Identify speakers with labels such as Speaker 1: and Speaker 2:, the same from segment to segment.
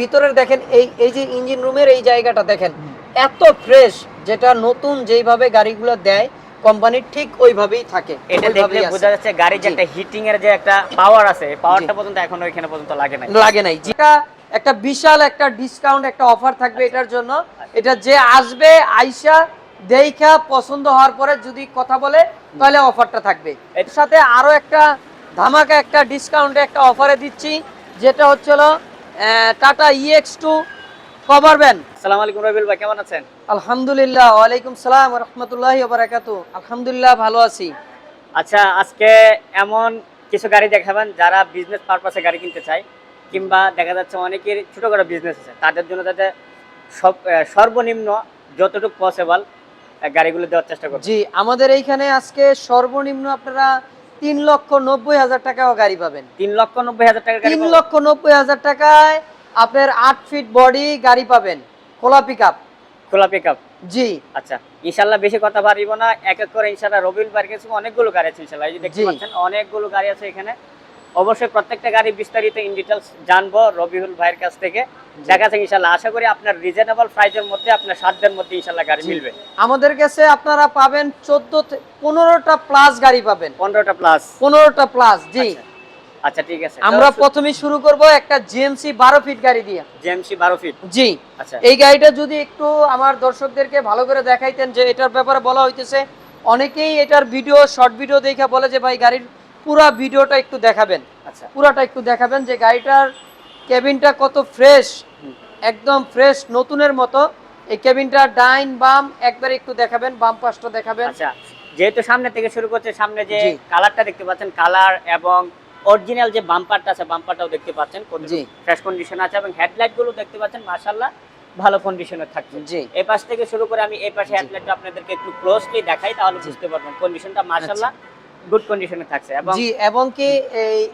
Speaker 1: ভিতরের দেখেন এই এই যে ইঞ্জিন রুমের এই জায়গাটা দেখেন এত ফ্রেশ যেটা নতুন যেইভাবে গাড়িগুলো দেয় কোম্পানির ঠিক ওইভাবেই থাকে
Speaker 2: এটা দেখলে বোঝা যাচ্ছে গাড়ির যে একটা হিটিং এর যে একটা পাওয়ার আছে পাওয়ারটা পর্যন্ত এখনও এখানে পর্যন্ত লাগে নাই।
Speaker 1: লাগে নাই। যেটা একটা বিশাল একটা ডিসকাউন্ট একটা অফার থাকবে এটার জন্য এটা যে আসবে আইসা দেখা পছন্দ হওয়ার পরে যদি কথা বলে তাহলে অফারটা থাকবে। এর সাথে আরও একটা ধামাকা একটা ডিসকাউন্টে একটা অফারে দিচ্ছি যেটা হচ্ছিল Tata EX two cover van
Speaker 2: আসসালামু আলাইকুম রবিউল ভাই কেমন আছেন?
Speaker 1: আলহামদুলিল্লাহ ওয়ালাইকুম সালাম রহমতুল্লাহ বারাকাতু। আলহামদুলিল্লাহ ভালো আছি।
Speaker 2: আচ্ছা আজকে এমন কিছু গাড়ি দেখাবেন যারা বিজনেস পারপাসে গাড়ি কিনতে চায় কিংবা দেখা যাচ্ছে অনেকের ছোটখাটো বিজনেস আছে। তাদের জন্য যাতে সব সর্বনিম্ন যতটুকু পসিবল গাড়িগুলো দেওয়ার চেষ্টা করবে
Speaker 1: জি আমাদের এইখানে আজকে সর্বনিম্ন আপনারা তিন লক্ষ নব্বই হাজার টাকাও গাড়ি পাবেন।
Speaker 2: তিন লক্ষ নব্বই হাজার টাকা
Speaker 1: তিন লক্ষ নব্বই হাজার টাকায় আপনার আট ফিট বডি গাড়ি পাবেন। খোলা পিক
Speaker 2: খোলা পিক
Speaker 1: জি।
Speaker 2: আচ্ছা ইনশাল্লাহ বেশি কথা পারিব না। এক এক করে ইনশাল্লাহ রবিউল পার্কে অনেকগুলো গাড়ি আছে ইনশাল্লাহ দেখতে পাচ্ছেন অনেকগুলো গাড়ি আছে এখানে। অবশ্যই প্রত্যেকটা গাড়ি বিস্তারিত ইন ডিটেলস জানব রবিউল ভাইয়ের কাছ থেকে। দেখা যাচ্ছে ইনশাল্লাহ। আশা করি আপনার রিজনেবল প্রাইসের মধ্যে আপনার সাধ্যের মধ্যে ইনশাল্লাহ গাড়ি মিলবে।
Speaker 1: আমাদের কাছে আপনারা পাবেন চোদ্দ পনেরোটা প্লাস গাড়ি পাবেন।
Speaker 2: পনেরোটা প্লাস
Speaker 1: পনেরোটা প্লাস জি।
Speaker 2: আচ্ছা। ঠিক আছে।
Speaker 1: আমরা প্রথমে শুরু করব একটা জিএমসি বারো ফিট গাড়ি দিয়ে।
Speaker 2: জেএমসি বারো ফিট
Speaker 1: জি।
Speaker 2: আচ্ছা।
Speaker 1: এই গাড়িটা যদি একটু আমার দর্শকদেরকে ভালো করে দেখাইতেন যে এটার ব্যাপারে বলা হইতেছে অনেকেই এটার ভিডিও শর্ট ভিডিও দেখে বলে যে ভাই গাড়ির পুরা ভিডিওটা একটু দেখাবেন।
Speaker 2: আচ্ছা।
Speaker 1: পুরাটা একটু দেখাবেন যে গাড়িটার কেবিনটা কত ফ্রেশ একদম ফ্রেশ নতুনের মতো। এই কেবিনটা ডাইন বাম একবার একটু দেখাবেন বাম পাশটা দেখাবেন।
Speaker 2: আচ্ছা যেহেতু সামনে থেকে শুরু করছে সামনে যে কালারটা দেখতে পাচ্ছেন কালার এবং অরিজিনাল যে বাম্পারটা আছে বাম্পারটাও দেখতে পাচ্ছেন
Speaker 1: জি।
Speaker 2: ফ্রেশ কন্ডিশন আছে এবং হেডলাইটগুলো দেখতে পাচ্ছেন মাশাআল্লাহ ভালো কন্ডিশনে থাকছে।
Speaker 1: জি।
Speaker 2: এই পাশ থেকে শুরু করে আমি এই পাশে। হেডলাইটটা আপনাদেরকে একটু ক্লোজলি দেখাই তাহলে বুঝতে পারবেন কন্ডিশনটা মাশাআল্লাহ। গুড কন্ডিশনে থাকছে এবং
Speaker 1: জি এবং কি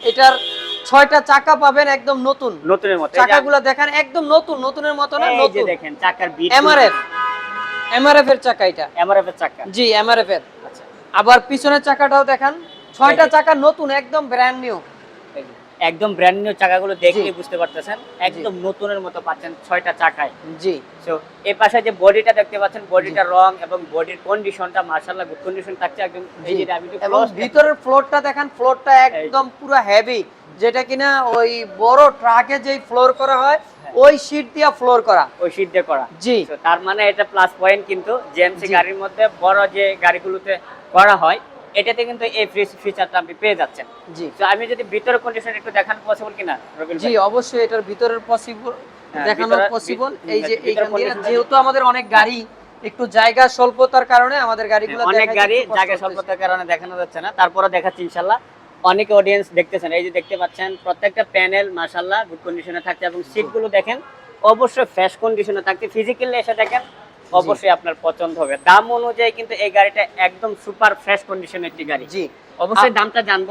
Speaker 1: এটার ছয়টা চাকা পাবেন একদম নতুন।
Speaker 2: নতুনের মতো।
Speaker 1: চাকাগুলো দেখেন একদম নতুন নতুনের মতো না নতুন।
Speaker 2: দেখেন চাকার বিট
Speaker 1: এমআরএফ। এমআরএফ এর চাকা এটা।
Speaker 2: এমআরএফ এর চাকা।
Speaker 1: জি এমআরএফ এর
Speaker 2: আচ্ছা
Speaker 1: আবার পিছনের চাকাটাও দেখেন ছয়টা চাকা নতুন একদম ব্র্যান্ড নিউ
Speaker 2: একদম ব্র্যান্ড নিউ চাকাগুলো দেখলে বুঝতে পারতেছেন। একদম নতুনের মতো পাচ্ছেন ছয়টা চাকায়।
Speaker 1: জি।
Speaker 2: সো এই পাশে যে বডিটা দেখতে পাচ্ছেন বডিটা রং এবং বডির কন্ডিশনটা মার্শাল্লাহ গুড কন্ডিশন থাকছে একদম যে
Speaker 1: এবং ভিতরের ফ্লোরটা দেখেন ফ্লোরটা একদম পুরো হেভি যেটা কিনা ওই বড় ট্রাকে যেই ফ্লোর করা হয়
Speaker 2: হ্যাঁ।
Speaker 1: ওই শীট দিয়া ফ্লোর করা।
Speaker 2: ওই শীট দিয়ে করা।
Speaker 1: জি।
Speaker 2: তার মানে এটা প্লাস পয়েন্ট কিন্তু জেএমসি। গাড়ির মধ্যে বড় যে গাড়িগুলোতে করা হয় এটাতে কিন্তু এই ফ্রি ফিচারটা আপনি পেয়ে যাচ্ছেন।
Speaker 1: জি।
Speaker 2: তো আমি যদি ভিতরের কন্ডিশন একটু দেখানো পসিবল কিনা
Speaker 1: জি অবশ্যই এটার ভিতরের পসিবল
Speaker 2: হ্যাঁ,
Speaker 1: দেখানো পসিবল এই যে এইখান দিয়ে যেহেতু আমাদের অনেক গাড়ি একটু জায়গা স্বল্পতার কারণে আমাদের গাড়িগুলো
Speaker 2: অনেক গাড়ি জায়গা স্বল্পতার কারণে দেখানো যাচ্ছে না। তারপরে দেখাচ্ছি ইনশাল্লাহ। অনেক অডিয়েন্স দেখতেছেন। এই যে দেখতে পাচ্ছেন প্রত্যেকটা প্যানেল মাশাল্লাহ গুড কন্ডিশনে থাকছে এবং সিটগুলো দেখেন। অবশ্যই ফ্রেশ কন্ডিশনে থাকছে। ফিজিক্যালি এসে দেখেন অবশ্যই আপনার পছন্দ হবে। দাম অনুযায়ী কিন্তু এই গাড়িটা একদম সুপার ফ্রেশ কন্ডিশনের একটি গাড়ি।
Speaker 1: জি।
Speaker 2: অবশ্যই দামটা জানব।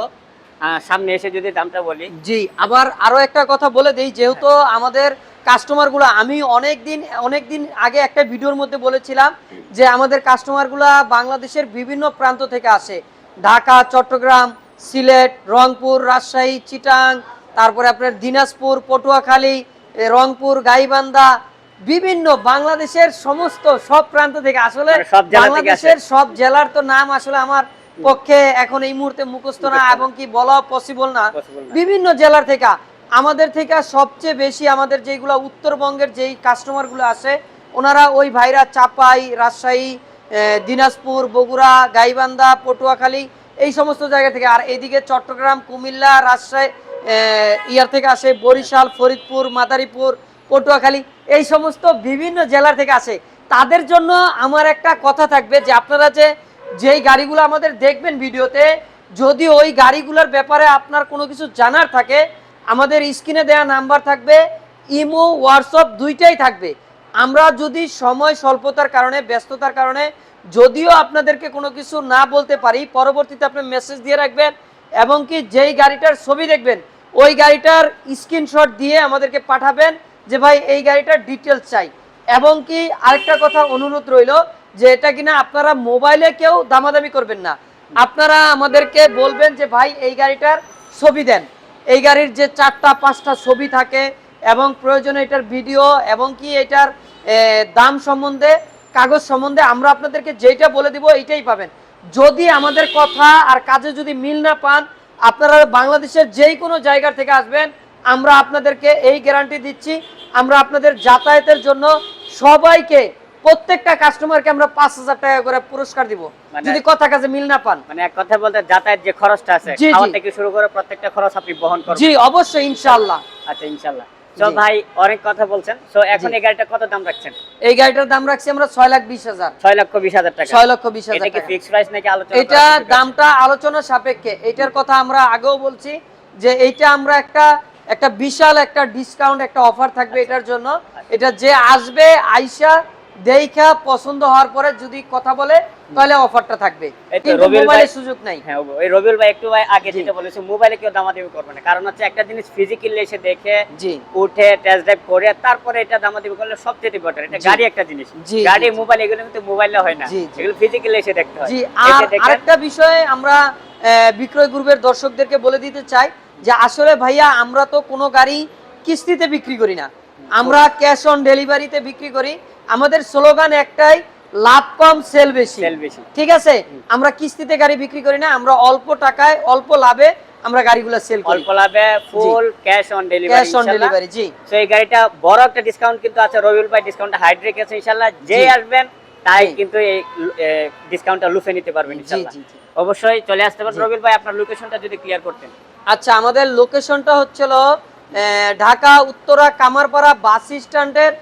Speaker 2: সামনে এসে যদি দামটা বলি।
Speaker 1: জি আবার আরও একটা কথা বলে দেই যেহেতু আমাদের কাস্টমারগুলো আমি অনেক দিন অনেক দিন আগে একটা ভিডিওর মধ্যে বলেছিলাম যে আমাদের কাস্টমারগুলা বাংলাদেশের বিভিন্ন প্রান্ত থেকে আসে। ঢাকা চট্টগ্রাম সিলেট রংপুর রাজশাহী চিটাং তারপরে আপনার দিনাজপুর পটুয়াখালী রংপুর গাইবান্ধা বিভিন্ন বাংলাদেশের সমস্ত সব প্রান্ত থেকে আসলে
Speaker 2: মানে।
Speaker 1: বাংলাদেশের সব জেলার তো নাম আসলে আমার পক্ষে এখন এই মুহূর্তে মুখস্থ না এবং কি বলা পসিবল না। বিভিন্ন জেলার থেকে আমাদের থেকে সবচেয়ে বেশি আমাদের যেগুলো উত্তরবঙ্গের যেই কাস্টমারগুলো আসে ওনারা ওই ভাইরা চাপাই রাজশাহী দিনাজপুর বগুড়া গাইবান্ধা পটুয়াখালী এই সমস্ত জায়গা থেকে। আর এদিকে চট্টগ্রাম কুমিল্লা রাজশাহী ইয়ার থেকে আসে বরিশাল ফরিদপুর মাদারীপুর পটুয়াখালী, এই সমস্ত বিভিন্ন জেলা থেকে আসে। তাদের জন্য আমার একটা কথা থাকবে যে আপনারা যে, যেই গাড়িগুলো আমাদের দেখবেন ভিডিওতে, যদি ওই গাড়িগুলোর ব্যাপারে আপনার কোনো কিছু জানার থাকে, আমাদের স্ক্রিনে দেওয়া নাম্বার থাকবে, ইমো, হোয়াটসঅ্যাপ দুইটাই থাকবে। আমরা যদি সময় স্বল্পতার কারণে, ব্যস্ততার কারণে, যদিও আপনাদেরকে কোনো কিছু না বলতে পারি, পরবর্তীতে আপনি মেসেজ দিয়ে রাখবেন, এবং কি যেই গাড়িটার ছবি দেখবেন, ওই গাড়িটার স্ক্রিনশট দিয়ে আমাদেরকে পাঠাবেন যে ভাই, এই গাড়িটার ডিটেলস চাই। এবং কি আরেকটা কথা অনুরোধ রইল যে এটা কিনা আপনারা মোবাইলে কেউ দামাদামি করবেন না। আপনারা আমাদেরকে বলবেন যে ভাই, এই গাড়িটার ছবি দেন। এই গাড়ির যে চারটা, পাঁচটা ছবি থাকে এবং প্রয়োজনে এটার ভিডিও এবং কি এটার দাম সম্বন্ধে, কাগজ সম্বন্ধে আমরা আপনাদেরকে যেটা বলে দিব এইটাই পাবেন। যদি আমাদের কথা আর কাজে যদি মিল না পান, আপনারা বাংলাদেশের যেই কোনো জায়গা থেকে আসবেন আমরা আপনাদেরকে এই গ্যারান্টি দিচ্ছি আমরা আপনাদের যাতায়াতের জন্য সবাইকে প্রত্যেকটা কাস্টমারকে আমরা পাঁচ হাজার টাকা করে পুরস্কার দিব।
Speaker 2: মানে-
Speaker 1: যদি কথা কাজে মিল না পান।
Speaker 2: মানে এক কথা বলতে যাতায়াত যে খরচটা আছে। খাওয়া থেকে শুরু করে প্রত্যেকটা খরচ আপনি বহন করবেন।
Speaker 1: জি অবশ্যই ইনশাআল্লাহ।
Speaker 2: আচ্ছা ইনশাল্লাহ তো ভাই অনেক কথা বলছেন। তো এখন এই গাড়িটা কত দাম রাখছেন?
Speaker 1: এই গাড়িটার দাম রাখছি আমরা ছয় লাখ বিশ হাজার।
Speaker 2: ছয় লক্ষ বিশ হাজার টাকা।
Speaker 1: ছয় লক্ষ বিশ হাজার
Speaker 2: এটা কি। ফিক্সড প্রাইস নাকি আলোচনা
Speaker 1: এটা দামটা আলোচনা সাপেক্ষে। এটার কথা আমরা আগেও বলছি যে এইটা আমরা একটা একটা বিশাল একটা ডিসকাউন্ট একটা অফার থাকবে এটার জন্য। এটা যে আসবে আইসা দেখা পছন্দ হওয়ার পরে যদি কথা বলে তাহলে অফারটা থাকবে। মোবাইলের সুযোগ নাই।
Speaker 2: হ্যাঁ ওই রবিউল ভাই একটু ভাই আগে যেটা বলেছে মোবাইলে কেউ দামাদামি করবে না। কারণ হচ্ছে একটা জিনিস ফিজিক্যালি এসে দেখে
Speaker 1: জি।
Speaker 2: উঠে টেস্ট ড্রাইভ করে তারপরে এটা দামাদামি করলে সবচেয়ে বেটার এটা গাড়ি একটা জিনিস। গাড়ি। মোবাইল এগুলো কিন্তু মোবাইলে হয় না। এগুলো ফিজিক্যালি এসে দেখতে হয়।
Speaker 1: জি আর আরেকটা বিষয়ে আমরা বিক্রয় গ্রুপের দর্শকদেরকে বলে দিতে চাই। যে আসলে ভাইয়া আমরা তো কোনো গাড়ি কিস্তিতে বিক্রি করি না। আমরা ক্যাশ অন ডেলিভারিতে বিক্রি করি। আমাদের স্লোগান একটাই লাভ কম সেল বেশি। ঠিক আছে? আমরা কিস্তিতে গাড়ি বিক্রি করি না আমরা অল্প টাকায় অল্প লাভে আমরা গাড়িগুলো সেল করি।
Speaker 2: অল্প লাভে full cash on delivery
Speaker 1: cash on delivery জি।
Speaker 2: তো এই গাড়িটা বড় একটা ডিসকাউন্ট কিন্তু আছে রবিউল ভাই ডিসকাউন্টটা হাইড রেখেছে ইনশাআল্লাহ
Speaker 1: জি।
Speaker 2: আসবেন তাই কিন্তু এই ডিসকাউন্টটা লুফে নিতে পারবেন ইনশাআল্লাহ অবশ্যই চলে আসতে পারেন। রবিউল ভাই আপনার লোকেশনটা যদি ক্লিয়ার করতেন।
Speaker 1: আচ্ছা আমাদের লোকেশনটা হচ্ছিল ঢাকা উত্তরা কামারপাড়া বাস স্ট্যান্ডের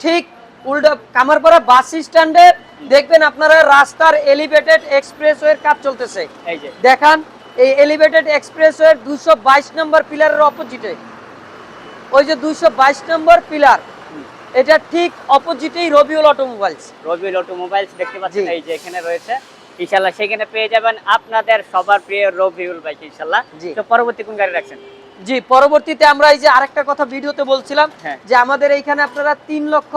Speaker 1: ঠিক উল্টো কামারপাড়া বাস স্ট্যান্ডে। দেখবেন আপনারা রাস্তার এলিভেটেড এক্সপ্রেসওয়ের কাজ চলতেছে। দেখান এই এলিভেটেড এক্সপ্রেসওয়ের দুশো বাইশ নম্বর পিলারের অপোজিটে। ওই যে দুশো বাইশ নম্বর পিলার এটা ঠিক অপোজিটেই রবিউল অটোমোবাইলস।
Speaker 2: রবিউল অটোমোবাইলস দেখতে পাচ্ছেন এই যে এখানে রয়েছে। ইনশাআল্লাহ সেখানে পেয়ে যাবেন আপনাদের সবার প্রিয় রবিউল ভাই ইনশাআল্লাহ।
Speaker 1: জি।
Speaker 2: তো পরবর্তী কোন গাড়ি রাখছেন?
Speaker 1: জি পরবর্তীতে আমরা এই যে আরেকটা কথা ভিডিওতে বলছিলাম
Speaker 2: হ্যাঁ।
Speaker 1: যে আমাদের এইখানে আপনারা তিন লক্ষ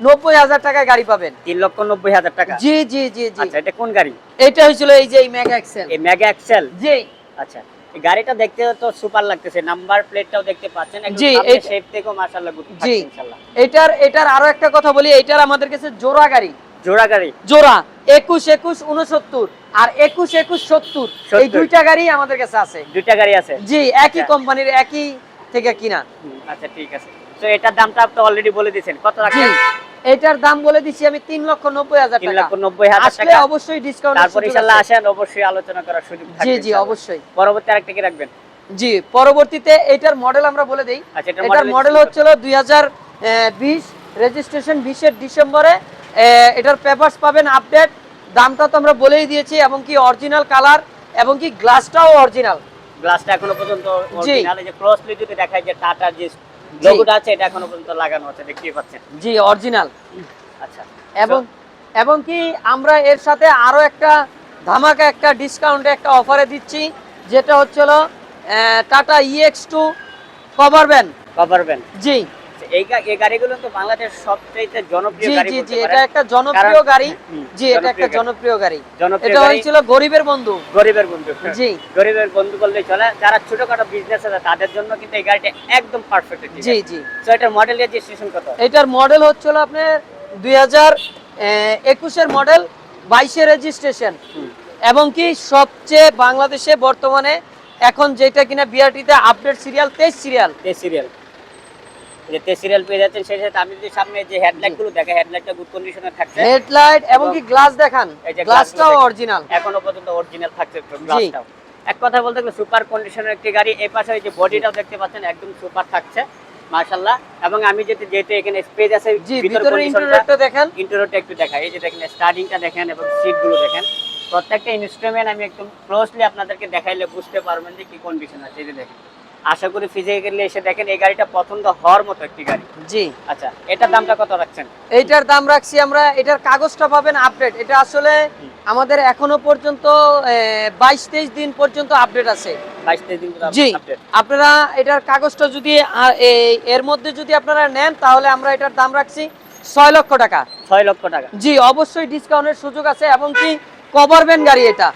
Speaker 1: নব্বই হাজার টাকায় গাড়ি পাবেন।
Speaker 2: তিন লক্ষ নব্বই হাজার টাকা?
Speaker 1: জি জি জি জি।
Speaker 2: আচ্ছা এটা কোন গাড়ি?
Speaker 1: এটা হয়েছিল এই যে এই মেগা এক্সেল
Speaker 2: এই মেগা এক্সেল
Speaker 1: জি।
Speaker 2: আচ্ছা এই গাড়িটা দেখতে তো সুপার লাগতেছে নাম্বার প্লেটটাও দেখতে পাচ্ছেন একদম
Speaker 1: জি,
Speaker 2: শেপ থেকেও মাশাআল্লাহ
Speaker 1: জি।
Speaker 2: ইনশাআল্লাহ।
Speaker 1: এটার এটার আরও একটা কথা বলি এটার আমাদের কাছে জোড়া গাড়ি।
Speaker 2: জোড়া গাড়ি।
Speaker 1: জোড়া একুশ একুশ উনসত্তর আর একুশ একুশ সত্তর। এই দুইটা গাড়ি আমাদের কাছে আছে।
Speaker 2: দুইটা গাড়ি আছে?
Speaker 1: জি একই
Speaker 2: আচ্ছা।
Speaker 1: কোম্পানির একই থেকে কিনা।
Speaker 2: আচ্ছা ঠিক আছে। তো এটার দামটা আপনি অলরেডি বলে দিয়েছেন। কত
Speaker 1: এটার দাম বলে দিচ্ছি আমি তিন লক্ষ নব্বই হাজার
Speaker 2: তিন লক্ষ নব্বই হাজার টাকা।
Speaker 1: অবশ্যই ডিসকাউন্ট
Speaker 2: তারপর ইনশাআল্লাহ আসেন অবশ্যই আলোচনা করার সুযোগ
Speaker 1: জি জি অবশ্যই।
Speaker 2: পরবর্তী আরেকটা কি রাখবেন?
Speaker 1: জি পরবর্তীতে এটার মডেল আমরা বলে দেই।
Speaker 2: আচ্ছা এটার
Speaker 1: মডেল হচ্ছিল দুই হাজার বিশ রেজিস্ট্রেশন বিশের ডিসেম্বরে এটার পেপারস পাবেন আপডেট দামটা তো আমরা বলেই দিয়েছি এবং কি অরিজিনাল কালার এবং কি গ্লাসটাও অরিজিনাল
Speaker 2: গ্লাসটা এখনও পর্যন্ত। অরিজিনাল যে ক্লোজলি যদি দেখায় যে টাটার যে লোগোটা আছে এটা এখনও পর্যন্ত লাগানো আছে দেখতেই পাচ্ছেন।
Speaker 1: জি অরিজিনাল
Speaker 2: আচ্ছা।
Speaker 1: এবং এবং কি আমরা এর সাথে আরও একটা ধামাকা একটা ডিসকাউন্টে একটা অফারে দিচ্ছি যেটা হচ্ছিল Tata EX two cover van
Speaker 2: cover van
Speaker 1: জি।
Speaker 2: এই এই গাড়িগুলো তো বাংলাদেশ সবচেয়ে জনপ্রিয় গাড়ি
Speaker 1: জি জি এটা একটা জনপ্রিয় গাড়ি। জি এটা একটা
Speaker 2: জনপ্রিয়
Speaker 1: গাড়ি। এটা হয়েছিল গরিবের বন্ধু।
Speaker 2: গরিবের বন্ধু
Speaker 1: জি।
Speaker 2: গরিবের বন্ধু বললেই চলে যারা ছোটখাটো বিজনেস আছে তাদের জন্য কিন্তু এই গাড়িটা একদম পারফেক্ট
Speaker 1: জি জি।
Speaker 2: তো এটার মডেল রেজিস্ট্রেশন কত?
Speaker 1: এটার মডেল হচ্ছিল আপনার দুই হাজার একুশের মডেল বাইশে রেজিস্ট্রেশন। এবং কি সবচেয়ে বাংলাদেশে বর্তমানে এখন যেটা কিনা বিআরটিতে আপডেট সিরিয়াল তেইশ সিরিয়াল
Speaker 2: সিরিয়াল যে তে সিরিয়াল পেয়ে যাচ্ছেন সেই সাথে আমি যদি সামনে যে দেখা হেডলাইটটা গুড কন্ডিশনে থাকছে।
Speaker 1: হেডলাইট এবং কি গ্লাস দেখান? গ্লাসটাও অরিজিনাল
Speaker 2: এখনও পর্যন্ত অরিজিনাল থাকছে গ্লাসটাও এক কথা বলতে গেলে সুপার কন্ডিশনের একটি গাড়ি এই পাশে যে বডিটাও দেখতে পাচ্ছেন একদম সুপার থাকছে মাশাআল্লাহ। এবং আমি যেতে যেহেতু এখানে স্পেস আছে ভিতর
Speaker 1: ইন্টেরিয়রটা দেখেন।
Speaker 2: ইন্টেরিয়রটা একটু দেখা এই যে দেখেন স্টার্টিংটা দেখেন এবং সিটগুলো দেখেন। প্রত্যেকটা ইনস্ট্রুমেন্ট আমি একদম ক্লোজলি আপনাদেরকে দেখাইলে বুঝতে পারবেন যে কি কন্ডিশন আছে। এই যে দেখেন। আশা করি ফিজিক্যালি এসে দেখেন এই গাড়িটা পছন্দ হওয়ার মতো একটি গাড়ি।
Speaker 1: জি।
Speaker 2: আচ্ছা এটার দামটা কত রাখছেন?
Speaker 1: এইটার দাম রাখছি আমরা এটার কাগজটা পাবেন আপডেট এটা আসলে আমাদের এখনও পর্যন্ত বাইশ তেইশ দিন পর্যন্ত আপডেট আছে। জি। আপনারা এটার কাগজটা যদি এর মধ্যে যদি আপনারা নেন তাহলে আমরা এটার দাম রাখছি ছয় লক্ষ টাকা।
Speaker 2: ছয় লক্ষ টাকা।
Speaker 1: জি অবশ্যই ডিসকাউন্টের সুযোগ আছে এবং কি কভার ভ্যান গাড়ি এটা।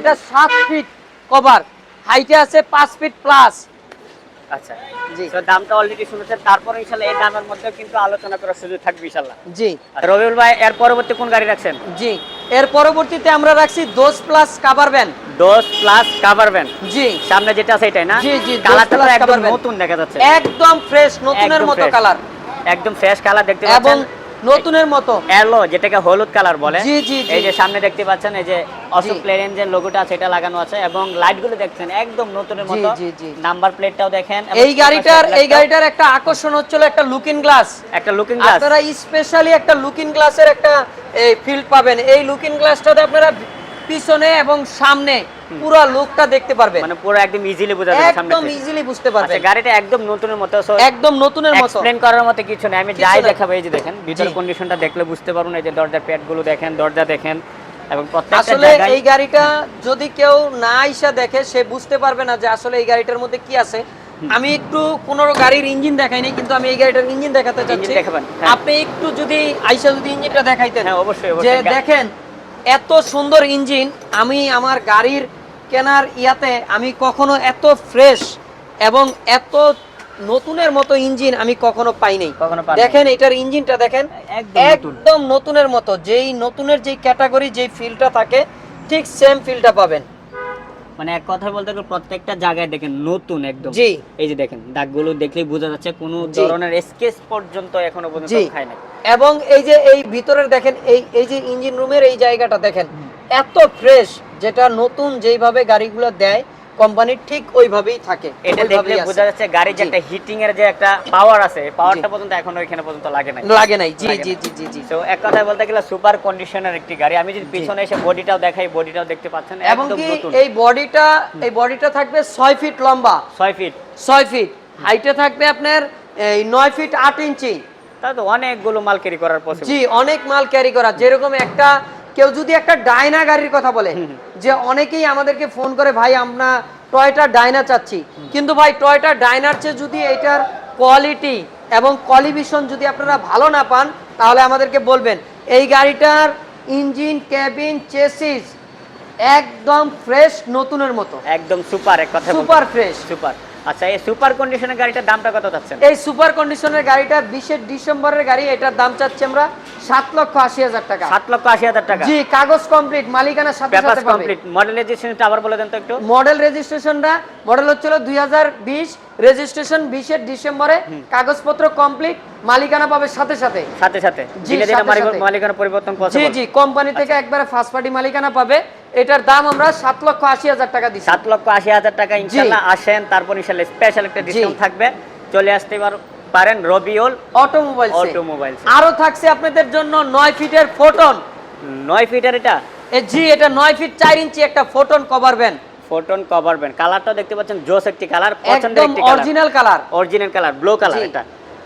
Speaker 1: এটা সাত ফিট কভার হাইটে আছে পাঁচ ফিট প্লাস
Speaker 2: আচ্ছা।
Speaker 1: জি।
Speaker 2: তো দামটা অলরেডি শুনেছেন। তারপর ইনশাল্লাহ এই দামের মধ্যে কিন্তু আলোচনা করার সুযোগ থাকবে ইনশাল্লাহ।
Speaker 1: জি।
Speaker 2: রবিউল ভাই এর পরবর্তী কোন গাড়ি রাখছেন?
Speaker 1: জি। এর পরবর্তীতে আমরা রাখছি Dost plus cover van
Speaker 2: Dost plus cover van
Speaker 1: জি।
Speaker 2: সামনে যেটা আছে এটাই না?
Speaker 1: জি, জি,
Speaker 2: কালারটা একদম নতুন দেখা যাচ্ছে।
Speaker 1: একদম ফ্রেশ নতুনের মতো কালার
Speaker 2: একদম ফ্রেশ কালার দেখতে
Speaker 1: এবং
Speaker 2: পাচ্ছেন।
Speaker 1: নতুনের মতো।
Speaker 2: এলো যেটাকে হলুদ কালার বলে।
Speaker 1: জি, জি।
Speaker 2: এই যে সামনে দেখতে পাচ্ছেন এই যে অশোক। প্লেন যে লোগোটা আছে এটা লাগানো আছে এবং লাইটগুলো দেখছেন একদম নতুনের মতো।
Speaker 1: জি, জি।
Speaker 2: নাম্বার প্লেটটাও দেখেন
Speaker 1: এই গাড়িটার এই গাড়িটার একটা আকর্ষণ হচ্ছিল একটা লুকিং গ্লাস
Speaker 2: একটা লুকিং গ্লাস
Speaker 1: আপনারা স্পেশালি একটা লুকিং গ্লাসের একটা এই ফিল্ড পাবেন। এই লুকিং গ্লাসটাতে আপনারা পিছনে এবং সামনে পুরো লুকটা দেখতে পারবেন।
Speaker 2: মানে পুরো একদম ইজিলি বোঝা যাবে সামনে
Speaker 1: একদম ইজিলি বুঝতে
Speaker 2: আচ্ছা গাড়িটা একদম নতুনের মতো
Speaker 1: একদম নতুনের মতো।
Speaker 2: এক্সপ্লেন করার মতো কিছু নেই। আমি যাই দেখাবো এই যে দেখেন ভিতর কন্ডিশনটা দেখলে বুঝতে পারবেন এই যে দরজার প্যাডগুলো দেখেন দরজা দেখেন এবং প্রত্যেকটা
Speaker 1: আসলে এই গাড়িটা যদি কেউ না আইসা দেখে সে বুঝতে পারবে না যে আসলে এই গাড়িটার মধ্যে কি আছে। আমি একটু কোনো গাড়ির ইঞ্জিন দেখাইনি কিন্তু আমি এই গাড়িটার ইঞ্জিন দেখাতে চাচ্ছি।
Speaker 2: হ্যাঁ।
Speaker 1: আপনি একটু যদি আইসা যদি ইঞ্জিনটা দেখাইতেন
Speaker 2: হ্যাঁ অবশ্যই
Speaker 1: যে দেখেন এত সুন্দর ইঞ্জিন আমি আমার গাড়ির কেনার ইয়াতে আমি কখনো এত ফ্রেশ এবং এত নতুনের মতো ইঞ্জিন আমি কখনো পাই নাই। দেখেন এটার ইঞ্জিনটা দেখেন
Speaker 2: একদম
Speaker 1: একদম নতুনের মতো। যেই নতুনের যেই ক্যাটাগরি যেই ফিলটা থাকে ঠিক সেম ফিলটা পাবেন।
Speaker 2: মানে এক কথা বলতে গেলে প্রত্যেকটা জায়গায় দেখেন নতুন একদম।
Speaker 1: জি।
Speaker 2: এই যে দেখেন দাগগুলো দেখলেই বোঝা যাচ্ছে কোনো ধরনের স্কেচ পর্যন্ত এখনও পর্যন্ত খায় না
Speaker 1: এবং এই যে এই ভিতরের দেখেন এই এই যে ইঞ্জিন রুমের এই জায়গাটা দেখেন এত ফ্রেশ যেটা নতুন যেইভাবে গাড়িগুলো দেয় কোম্পানির ঠিক ওইভাবেই থাকে
Speaker 2: এটা দেখলে বোঝা যাচ্ছে গাড়ির যে একটা হিটিং এর যে একটা পাওয়ার আছে পাওয়ারটা পর্যন্ত এখনও এখানে পর্যন্ত লাগে নাই।
Speaker 1: লাগে নাই। জি জি জি জি জি।
Speaker 2: তো এক কথায় বলতে গেলে সুপার কন্ডিশনের একটি গাড়ি। আমি যদি পিছনে এসে বডিটাও দেখাই বডিটাও দেখতে পাচ্ছেন
Speaker 1: এবং এই বডিটা এই বডিটা থাকবে ছয় ফিট লম্বা।
Speaker 2: ছয় ফিট
Speaker 1: ছয় ফিট হাইটে থাকবে আপনার এই নয় ফিট আট ইঞ্চি
Speaker 2: তাহলে তো অনেকগুলো মাল ক্যারি করার পসিবল
Speaker 1: জি অনেক মাল ক্যারি করা। যেরকম একটা কেউ যদি একটা ডাইনা গাড়ির কথা বলে যে অনেকেই আমাদেরকে ফোন করে ভাই আমরা টয়টা ডাইনা চাচ্ছি। কিন্তু ভাই টয়টা ডাইনার চেয়ে যদি এটার কোয়ালিটি এবং কলিভিশন যদি আপনারা ভালো না পান তাহলে আমাদেরকে বলবেন এই গাড়িটার ইঞ্জিন ক্যাবিন চেসিস একদম ফ্রেশ নতুনের মতো।
Speaker 2: একদম সুপার এক কথা
Speaker 1: সুপার ফ্রেশ
Speaker 2: সুপার আচ্ছা এই সুপার কন্ডিশনের গাড়িটার দামটা কত যাচ্ছেন
Speaker 1: এই সুপার কন্ডিশনের গাড়িটা বিশে ডিসেম্বরের গাড়ি এটার দাম চাচ্ছি আমরা সাত লক্ষ আশি হাজার টাকা।
Speaker 2: সাত লক্ষ আশি হাজার টাকা।
Speaker 1: জি কাগজ কমপ্লিট মালিকানা সাথে সাথে
Speaker 2: কমপ্লিট মডেল রেজিস্ট্রেশনটা আবার বলে দেন তো একটু।
Speaker 1: মডেল রেজিস্ট্রেশনটা মডেল হচ্ছিল দুই হাজার বিশ। রেজিস্ট্রেশন বিশের ডিসেম্বরে কাগজপত্র কমপ্লিট মালিকানা পাবে সাথে সাথে।
Speaker 2: সাথে সাথে। মালিকানা পরিবর্তন
Speaker 1: জি জি কোম্পানি থেকে একবারে ফার্স্ট পার্টি মালিকানা পাবে। এটার দাম আমরা সাত লক্ষ আশি হাজার টাকা দিচ্ছি।
Speaker 2: সাত লক্ষ আশি হাজার টাকা ইনশাল্লাহ আসেন। তারপর ইনশাল্লাহ স্পেশাল একটা ডিসকাউন্ট থাকবে। চলে আসতে পার- পারেন রবিউল
Speaker 1: অটোমোবাইল
Speaker 2: অটোমোবাইল
Speaker 1: আরও থাকছে আপনাদের জন্য নয় ফিটের ফোটন।
Speaker 2: নয় ফিটার এটা?
Speaker 1: জি এটা নয় ফিট চার ইঞ্চি একটা Foton cover van
Speaker 2: Foton cover band. কালারটা দেখতে পাচ্ছেন জোস একটি কালার পছন্দের একটি colour.
Speaker 1: Original colour.
Speaker 2: Original colour blue colour. এটা।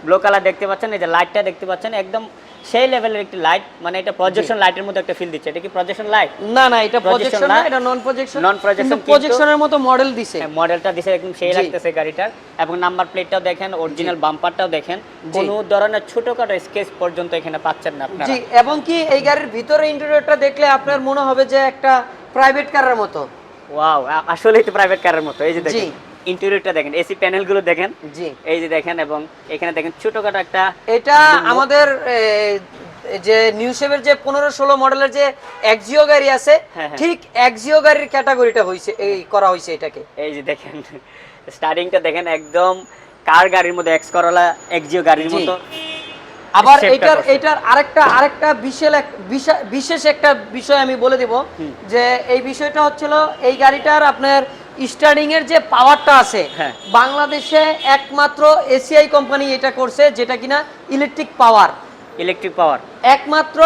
Speaker 2: ব্লু কালার দেখতে পাচ্ছেন এই যে লাইটটা দেখতে পাচ্ছেন একদম সেই লেভেলের একটি লাইট মানে এটা প্রজেকশন লাইটের মতো একটা ফিল দিচ্ছে। এটা কি প্রজেকশন লাইট
Speaker 1: না না এটা প্রজেকশন
Speaker 2: না?
Speaker 1: এটা নন প্রজেকশন কিন্তু
Speaker 2: কিন্তু-
Speaker 1: প্রজেকশনের মতো মডেল দিছে।
Speaker 2: মডেলটা দিছে একদম সেই লাগতেছে গাড়িটার। এবং নাম্বার প্লেটটাও দেখেন অরিজিনাল বাম্পারটাও দেখেন। কোনো ধরনের ছোটখাটো স্কেচ পর্যন্ত এখানে পাচ্ছেন না আপনারা।
Speaker 1: জি এবং কি এই গাড়ির ভিতরে ইন্টেরিয়রটা দেখলে আপনার মনে হবে যে একটা প্রাইভেট কারের মতো।
Speaker 2: ওয়াও আসলেই তো প্রাইভেট কারের মতো। এই যে। দেখেন। ইন্টেরিয়রটা দেখেন এসি প্যানেলগুলো দেখেন।
Speaker 1: জি।
Speaker 2: এই যে দেখেন এবং এখানে দেখেন ছোটখাটো একটা
Speaker 1: এটা আমাদের যে নিউ শেভের যে পনেরো ষোলো মডেলের যে এক্সিও গাড়ি আছে
Speaker 2: হ্যাঁ, হ্যাঁ।
Speaker 1: ঠিক এক্সিও গাড়ির ক্যাটাগরিটা হইছে এই করা হয়েছে এটাকে।
Speaker 2: এই যে দেখেন স্টার্টিংটা দেখেন একদম কার গাড়ির মধ্যে এক্স করলা এক্সিও গাড়ির মতো।
Speaker 1: আবার এটার এটার আরেকটা আরেকটা বিশেষ বিশেষ একটা বিষয় আমি বলে দিব যে এই বিষয়টা হচ্ছিল এই গাড়িটার আপনার স্টার্টিং এর যে পাওয়ারটা আছে
Speaker 2: হ্যাঁ।
Speaker 1: বাংলাদেশে একমাত্র এসিআই কোম্পানি এটা করছে যেটা কিনা ইলেকট্রিক পাওয়ার
Speaker 2: ইলেকট্রিক পাওয়ার
Speaker 1: একমাত্র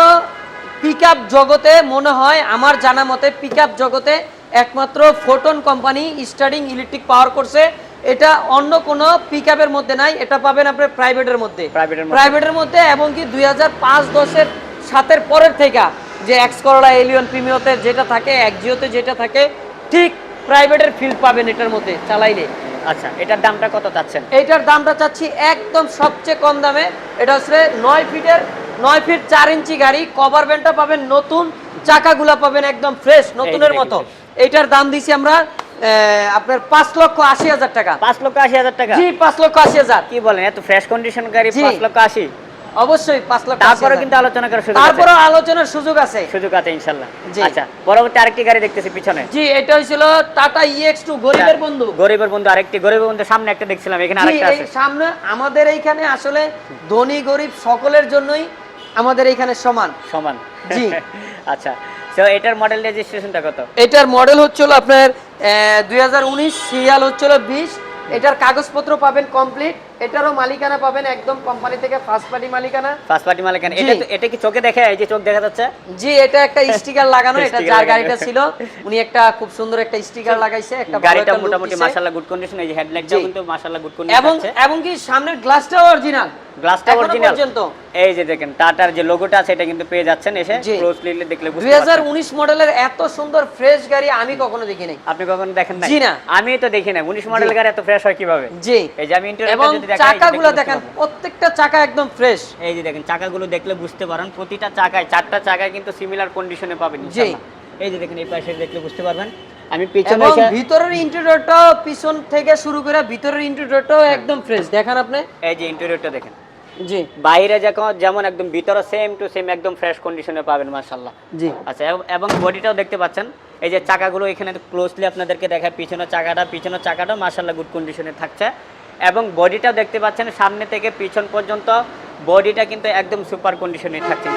Speaker 1: পিক জগতে মনে হয় আমার জানা মতে পিক জগতে একমাত্র Foton company steering electric power করছে। এটা অন্য কোনো পিক মধ্যে নাই এটা পাবেন আপনার প্রাইভেটের মধ্যে।
Speaker 2: প্রাইভেটের মধ্যে।
Speaker 1: এবং কি দুই হাজার পাঁচ দশের সাতের পরের থেকে যে এক্স করলা এলিয়ন প্রিমিওতে যেটা থাকে একজিওতে যেটা থাকে ঠিক প্রাইভেটের ফিল্ড পাবেন এটার মধ্যে চালাইলে।
Speaker 2: আচ্ছা এটার দামটা কত চাচ্ছেন?
Speaker 1: এইটার দামটা চাচ্ছি একদম সবচেয়ে কম দামে। এটা হচ্ছে নয় ফিটের নয় ফিট চার ইঞ্চি গাড়ি কভার ব্যান্ডটা পাবেন নতুন চাকাগুলা পাবেন একদম ফ্রেশ নতুনের মতো। এইটার দাম দিছি আমরা আপনার পাঁচ লক্ষ আশি হাজার টাকা।
Speaker 2: পাঁচ লক্ষ আশি হাজার টাকা?
Speaker 1: জি পাঁচ লক্ষ আশি হাজার।
Speaker 2: কি বলেন এত ফ্রেশ কন্ডিশন গাড়ি পাঁচ লক্ষ আশি?
Speaker 1: অবশ্যই লক্ষ
Speaker 2: তারপরে
Speaker 1: কিন্তু
Speaker 2: কিন্তু আলোচনা করার সুযোগ
Speaker 1: তারপরে আলোচনার সুযোগ আছে।
Speaker 2: সুযোগ আছে আচ্ছা পরবর্তী আরেকটি গাড়ি দেখতেছি পিছনে।
Speaker 1: জি এটা টাটা ইএক্স টু গরিবের বন্ধু।
Speaker 2: গরিবের বন্ধু আরেকটি গরিবের বন্ধু সামনে একটা দেখছিলাম এখানে আরেকটা আছে।
Speaker 1: সামনে আমাদের এইখানে আসলে ধনী গরিব সকলের জন্যই আমাদের এইখানে সমান।
Speaker 2: সমান।
Speaker 1: জি।
Speaker 2: আচ্ছা তো এটার মডেল রেজিস্ট্রেশনটা কত?
Speaker 1: এটার মডেল হচ্ছিল আপনার দুই হাজার উনিশ সিরিয়াল হচ্ছিল বিশ। এটার কাগজপত্র পাবেন কমপ্লিট এটারও মালিকানা পাবেন একদম কোম্পানি থেকে ফার্স্ট পার্টি মালিকানা।
Speaker 2: ফার্স্ট পার্টি মালিকানা। এটা তো- এটা কি চোখে দেখে এই যে চোখ দেখা যাচ্ছে?
Speaker 1: জি এটা একটা স্টিকার লাগানো। এটা যার গাড়িটা ছিল উনি একটা খুব সুন্দর একটা স্টিকার লাগাইছে একটা
Speaker 2: গাড়িটা মোটামুটি মাশাআল্লাহ গুড কন্ডিশন এই যে হেডলাইটটাও কিন্তু মাশাআল্লাহ গুড কন্ডিশন আছে।
Speaker 1: এবং কি সামনের গ্লাসটাও অরিজিনাল
Speaker 2: গ্লাসটা অরিজিনাল
Speaker 1: পর্যন্ত।
Speaker 2: এই যে দেখেন টাটার যে লোগোটা আছে এটা কিন্তু পেয়ে যাচ্ছেন এসে। ক্লোজলি দেখলে বুঝতে পারছেন।
Speaker 1: উনিশ মডেলের এত সুন্দর ফ্রেশ গাড়ি আমি কখনো দেখি নাই
Speaker 2: আপনি কখনো দেখেন না
Speaker 1: জি না।
Speaker 2: আমি তো দেখি না 19 মডেল গাড়ি এত ফ্রেশ হয় কীভাবে?
Speaker 1: জি।
Speaker 2: এই যে আমি ইন্টারনেটে
Speaker 1: চাকাগুলো দেখেন প্রত্যেকটা চাকা একদম ফ্রেশ
Speaker 2: এই যে দেখেন চাকাগুলো দেখলে বুঝতে পারেন প্রতিটা চাকায় চারটা চাকায় কিন্তু সিমিলার কন্ডিশনে পাবেন এই যে দেখেন এই পাশে দেখলে বুঝতে পারবেন। আমি পিছনে
Speaker 1: ভিতরের ইন্টেরিয়রটাও পিছন থেকে শুরু করে ভিতরের ইন্টেরিয়রটাও একদম ফ্রেশ দেখেন আপনি?
Speaker 2: এই যে ইন্টেরিয়রটা দেখেন।
Speaker 1: জি।
Speaker 2: বাইরে যখন যেমন একদম ভিতরে সেম টু সেম একদম ফ্রেশ কন্ডিশনে পাবেন মাশাআল্লাহ।
Speaker 1: জি।
Speaker 2: আচ্ছা এবং- এবং বডিটাও দেখতে পাচ্ছেন এই যে চাকাগুলো এখানে ক্লোজলি আপনাদেরকে দেখায় পিছনের চাকাটা পিছনের চাকাটা মাশাআল্লাহ গুড কন্ডিশনে থাকছে। এবং বডিটাও দেখতে পাচ্ছেন সামনে থেকে পিছন পর্যন্ত বডিটা কিন্তু একদম সুপার কন্ডিশনে থাকছে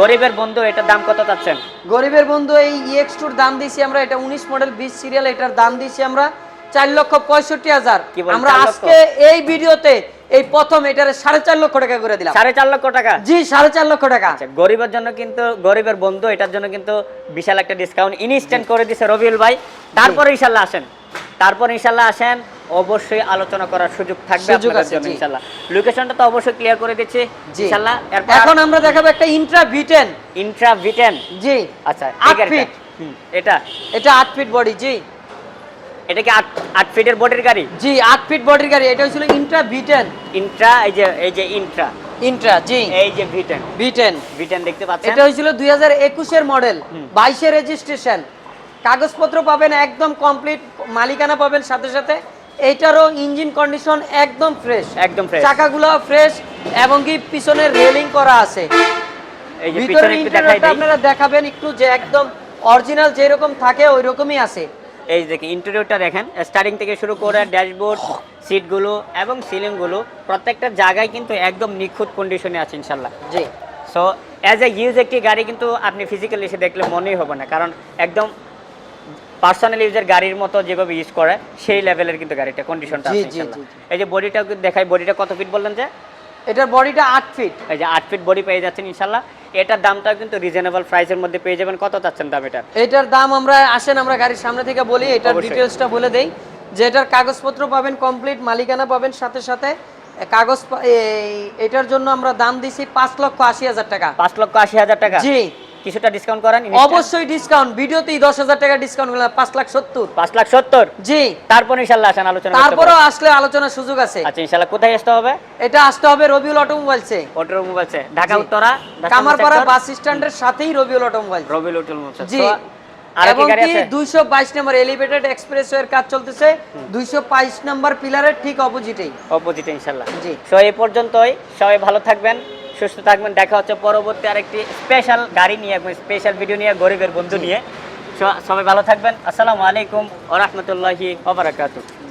Speaker 2: গরিবের বন্ধু এটার দাম কত চাচ্ছেন?
Speaker 1: গরিবের বন্ধু এই ইএক্স টুর দাম দিয়েছি আমরা এটা উনিশ মডেল বিশ সিরিয়াল এটার দাম দিয়েছি আমরা চার লক্ষ পঁয়ষট্টি হাজার। আমরা আজকে এই ভিডিওতে এই প্রথম এটার সাড়ে চার লক্ষ টাকা করে দিলাম।
Speaker 2: সাড়ে চার লক্ষ টাকা?
Speaker 1: জি সাড়ে চার লক্ষ টাকা।
Speaker 2: আচ্ছা গরিবের জন্য কিন্তু গরিবের বন্ধু এটার জন্য কিন্তু বিশাল একটা ডিসকাউন্ট ইনস্ট্যান্ট করে দিছে রবিউল ভাই। তারপরে ইনশাল্লাহ আসেন। তারপর ইনশাল্লাহ আসেন। অবশ্যই আলোচনা করার সুযোগ থাকবে আপনাদের জন্য। লোকেশনটা তো অবশ্যই ক্লিয়ার করে দিচ্ছি
Speaker 1: এখন আমরা দেখাবো একটা ইন্ট্রা ভিটেন
Speaker 2: ইন্ট্রা ভিটেন
Speaker 1: জি
Speaker 2: আচ্ছা
Speaker 1: ফিট।
Speaker 2: এটা?
Speaker 1: এটা আট ফিট বডি জি।
Speaker 2: এটা কি ফিটের বোটের গাড়ি?
Speaker 1: জি ফিট বডির গাড়ি। এটা হচ্ছিল ইন্ট্রা ভিটেন
Speaker 2: ইন্ট্রা এই যে এই যে ইন্ট্রা
Speaker 1: ইন্ট্রা জি।
Speaker 2: এই যে ভিটেন
Speaker 1: ভিটেন
Speaker 2: ভিটেন দেখতে পাচ্ছেন?
Speaker 1: এটা হয়েছিল দুই হাজার একুশের মডেল
Speaker 2: হুম।
Speaker 1: বাইশের রেজিস্ট্রেশন কাগজপত্র পাবেন একদম কমপ্লিট মালিকানা পাবেন সাথে সাথে। এইটারও ইঞ্জিন কন্ডিশন একদম ফ্রেশ
Speaker 2: একদম ফ্রেশ
Speaker 1: চাকাগুলো ফ্রেশ এবং কি পিছনের রেলিং করা আছে।
Speaker 2: এই যে পিছনে একটু দেখাই দিই।
Speaker 1: আপনারা দেখাবেন একটু যে একদম অরিজিনাল যেরকম থাকে ওই রকমই আছে।
Speaker 2: এই দেখেন ইন্টেরিয়রটা দেখেন। স্টার্টিং থেকে শুরু করে ড্যাশবোর্ড সিটগুলো এবং সিলিংগুলো প্রত্যেকটা জায়গায় কিন্তু একদম নিখুঁত কন্ডিশনে আছে ইনশাল্লাহ
Speaker 1: জি।
Speaker 2: সো অ্যাজ এ ইউজ একটি গাড়ি কিন্তু আপনি ফিজিক্যালি এসে দেখলে মনেই হবে না। কারণ একদম পার্সোনাল ইউজের গাড়ির মতো যেভাবে ইউজ করে সেই লেভেলের কিন্তু গাড়িটা কন্ডিশনটা। এই যে বডিটা দেখাই বডিটা কত ফিট বললেন যে?
Speaker 1: এটার বডিটা আট ফিট
Speaker 2: এই যে আট ফিট বডি পেয়ে যাচ্ছেন ইনশাল্লাহ। এটার দামটাও কিন্তু রিজনেবল প্রাইসের মধ্যে পেয়ে যাবেন। কত চাচ্ছেন দাম এটার
Speaker 1: এটার দাম আমরা আসেন আমরা গাড়ির সামনে থেকে বলি এটার। ডিটেলসটা বলে দেই। যে এটার কাগজপত্র পাবেন কমপ্লিট মালিকানা পাবেন সাথে সাথে। কাগজ এটার জন্য আমরা দাম দিছি পাঁচ লক্ষ আশি হাজার টাকা।
Speaker 2: পাঁচ লক্ষ আশি হাজার টাকা?
Speaker 1: জি।
Speaker 2: কিছুটা ডিসকাউন্ট করেন
Speaker 1: অবশ্যই ডিসকাউন্ট ভিডিওতেই দশ হাজার টাকা ডিসকাউন্ট করলাম পাঁচ লাখ সত্তর।
Speaker 2: পাঁচ লাখ সত্তর?
Speaker 1: জি।
Speaker 2: তারপর ইনশাল্লাহ আসেন আলোচনা
Speaker 1: তারপরেও। আসলে আলোচনার সুযোগ আছে।
Speaker 2: আচ্ছা ইনশাল্লাহ কোথায় আসতে হবে?
Speaker 1: এটা আসতে হবে রবিউল অটোমোবাইলসে
Speaker 2: অটোর মোবাইলসে ঢাকা উত্তরা
Speaker 1: কামারপাড়া বাস স্ট্যান্ডের সাথেই Rabiul automobile.
Speaker 2: Rabiul automobile
Speaker 1: জি। নম্বর এলিভেটেড কাজ চলতেছে। নম্বর পিলারের ঠিক অপোজিটেই
Speaker 2: অপোজিটে ইনশাল্লাহ।
Speaker 1: জি।
Speaker 2: সো এই পর্যন্তই। সবাই ভালো থাকবেন। সুস্থ থাকবেন। দেখা হচ্ছে পরবর্তী আরেকটি স্পেশাল গাড়ি নিয়ে একদম স্পেশাল ভিডিও নিয়ে গরিবের বন্ধু নিয়ে। সবাই ভালো থাকবেন। আসসালামু আলাইকুম ওরহমতুল্লাহি বারাকাতুহু।